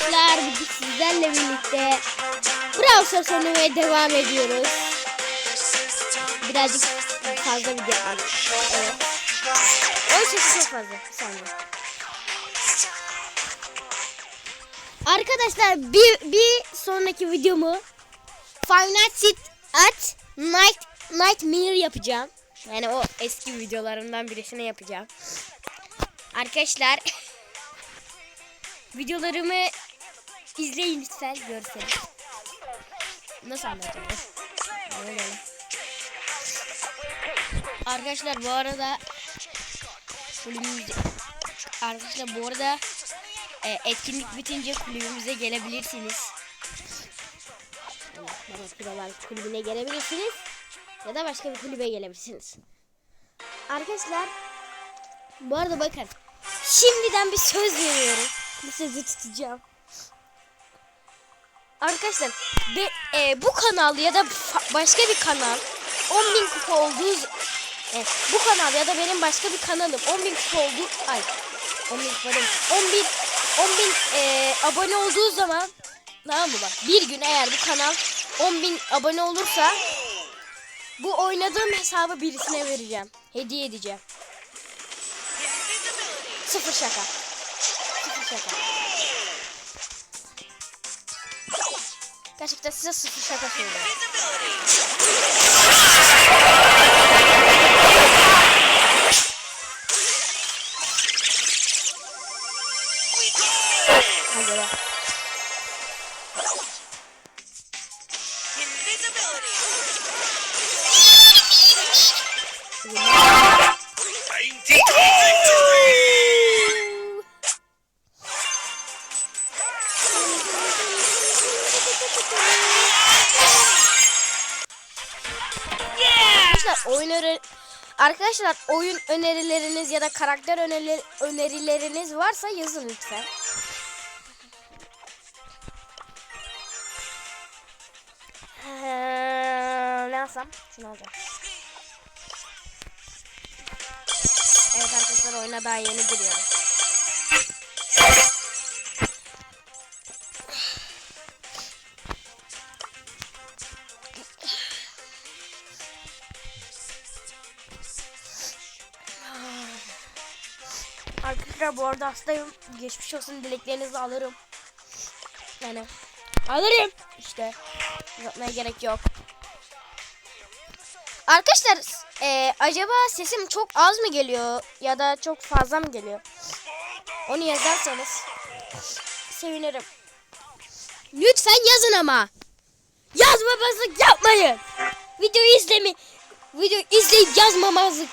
arkadaşlar bugün sizlerle birlikte Brawl Stars oynamaya devam ediyoruz. Birazcık fazla video aldım. Evet. O sesi çok fazla. Bir saniye. Arkadaşlar bir, bir sonraki videomu Five Nights at Night Nightmare yapacağım. Yani o eski videolarımdan birisini yapacağım. Arkadaşlar videolarımı izleyin lütfen görseniz. Nasıl anlatacağım? Arkadaşlar bu arada kulübümüze Arkadaşlar bu arada e, etkinlik bitince kulübümüze gelebilirsiniz. Evet, Kralar kulübüne gelebilirsiniz. Ya da başka bir kulübe gelebilirsiniz. Arkadaşlar bu arada bakın. Şimdiden bir söz veriyorum. Bu sözü tutacağım. Arkadaşlar be, e, bu kanal ya da başka bir kanal 10.000 kupa olduğu e, bu kanal ya da benim başka bir kanalım 10.000 kupa olduğu ay 10.000 kupa değil 10.000 10.000 e, abone olduğu zaman tamam mı bak bir gün eğer bu kanal 10.000 abone olursa bu oynadığım hesabı birisine vereceğim. Hediye edeceğim. Sıfır şaka. Sıfır şaka. Gerçekten size sıfır şaka söylüyorum. Arkadaşlar oyun öneri- Arkadaşlar oyun önerileriniz ya da karakter öneri- önerileriniz varsa yazın lütfen. Ne alsam? Şunu alacağım. Evet arkadaşlar oyuna daha yeni giriyorum. Arkadaşlar bu arada hastayım. Geçmiş olsun dileklerinizi alırım. Yani alırım. İşte uzatmaya gerek yok. Arkadaşlar e, acaba sesim çok az mı geliyor ya da çok fazla mı geliyor? Onu yazarsanız sevinirim. Lütfen yazın ama. Yazmamazlık yapmayın. Videoyu izlemi video izleyip yazmamazlık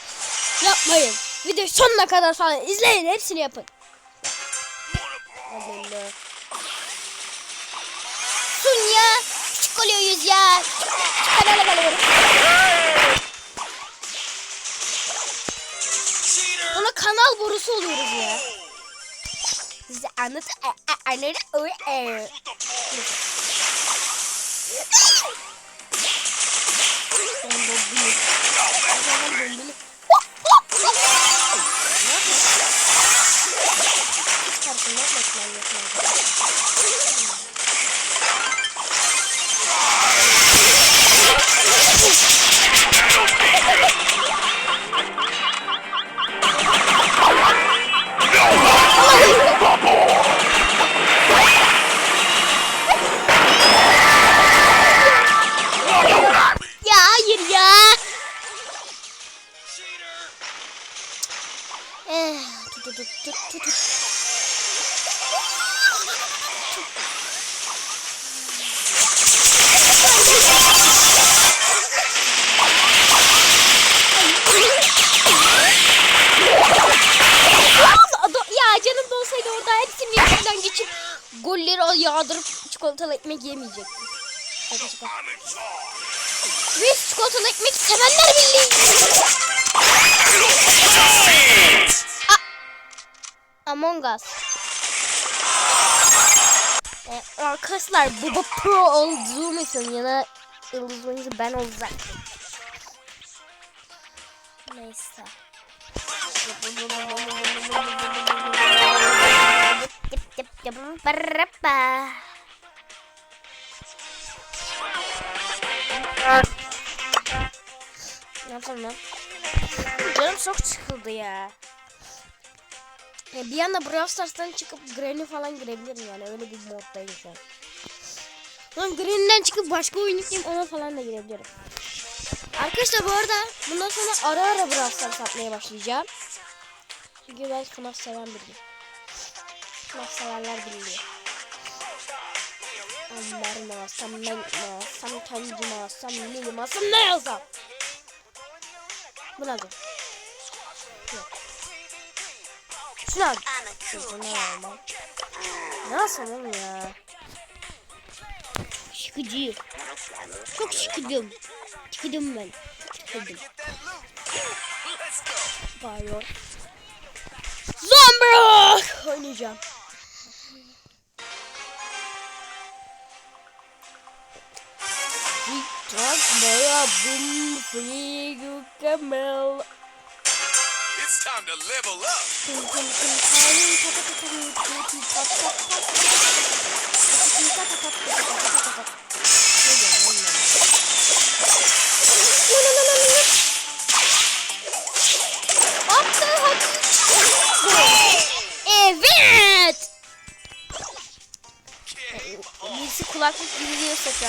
yapmayın. Videoyu sonuna kadar falan izleyin. Hepsini yapın. Allah. Sun ya. Küçük oluyoruz ya. Kanala kalıyorum. Ona kanal borusu oluyoruz ya. Size anlat anlat anlat Ya golleri yağdırıp çikolatalı ekmek in charge! Biz çikolatalı ekmek sevenler birliği. Among Us. Ee, arkadaşlar Baba Pro olduğum için ya da yıldız oyuncu ben olacaktım. Neyse. Barabba. Ne yapalım lan? Canım çok sıkıldı ya. Ya bir anda Brawl Stars'tan çıkıp Granny falan girebilirim yani öyle bir moddayım şu an. Lan Granny'den çıkıp başka oyun yükleyeyim ona falan da girebilirim. Arkadaşlar bu arada bundan sonra ara ara Brawl Stars atmaya başlayacağım. Çünkü ben FNAF seven biriyim. Severler biliyor. Onlar mı alsam, ben mi alsam, kendim alsam, neyim alsam, ne alsam? Bunu alacağım. Yok. Şunu al. Şunu. Ne alsam oğlum ya? Şıkıcı. Çok şıkıdım. Çıkıdım ben. Çıkıdım. Bağırıyor. Zombie oynayacağım. Lan ben? Lan lan lan lan lan. Attı hadi. Evet. Birisi kulaklık gibi diyorsa şu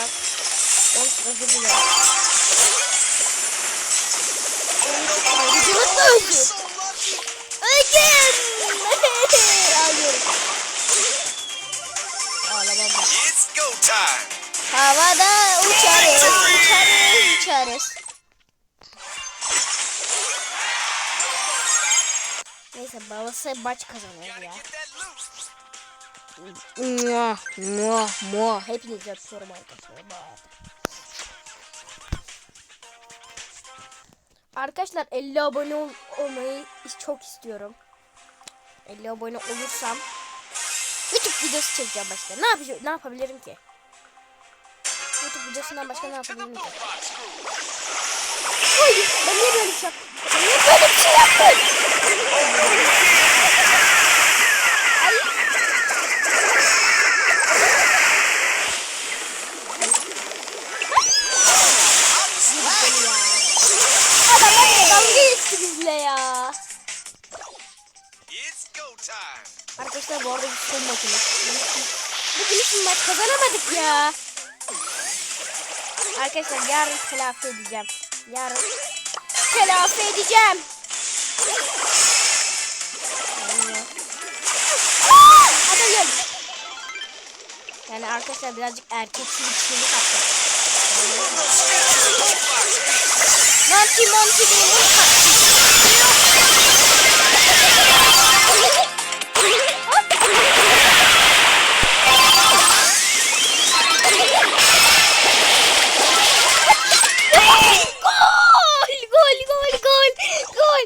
an. Of özür dilerim. Vücudun da özür. So lucky. Again. Ağlıyorum. Ağlamam ben. It's go time. Havada uçarız, uçarız, uçarız. Neyse babası maç kazanır ya. Get that loose. Mua, mua, mua. Hepinizi öpüyorum arkadaşlar. Arkadaşlar 50 abone ol olmayı çok istiyorum. 50 abone olursam YouTube videosu çekeceğim başka. Ne yapacağım? Ne yapabilirim ki? YouTube videosundan başka ne yapabilirim ki? Hayır, ben niye böyle bir şey yaptım? Ben niye böyle bir şey yaptım? Adam var ya. Arkadaşlar bu arada bir son maçımız. Bugün için maç kazanamadık ya. Arkadaşlar yarın telafi edeceğim. Yarın telafi edeceğim. Adam geldi. Yani arkadaşlar birazcık erkekçi bir çığlık attım. Monty Monty benim Gol!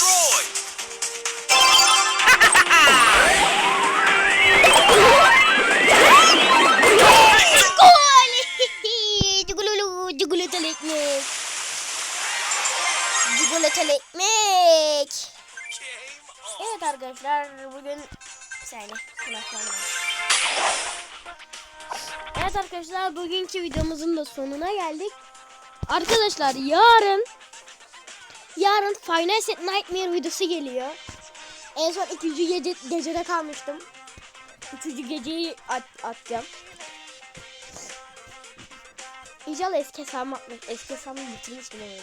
Gol! Cugulatalı ekmek. Evet arkadaşlar bugün saniye kulaklarım. Evet arkadaşlar bugünkü videomuzun da sonuna geldik. Arkadaşlar yarın yarın Final Set Nightmare videosu geliyor. En son ikinci gece, gecede kalmıştım. Üçüncü geceyi at, atacağım. İnşallah eski hesabımı atmak. Eski hesabımı bitirmiştim öyle.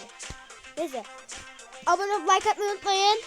Neyse. Abone olup like atmayı unutmayın.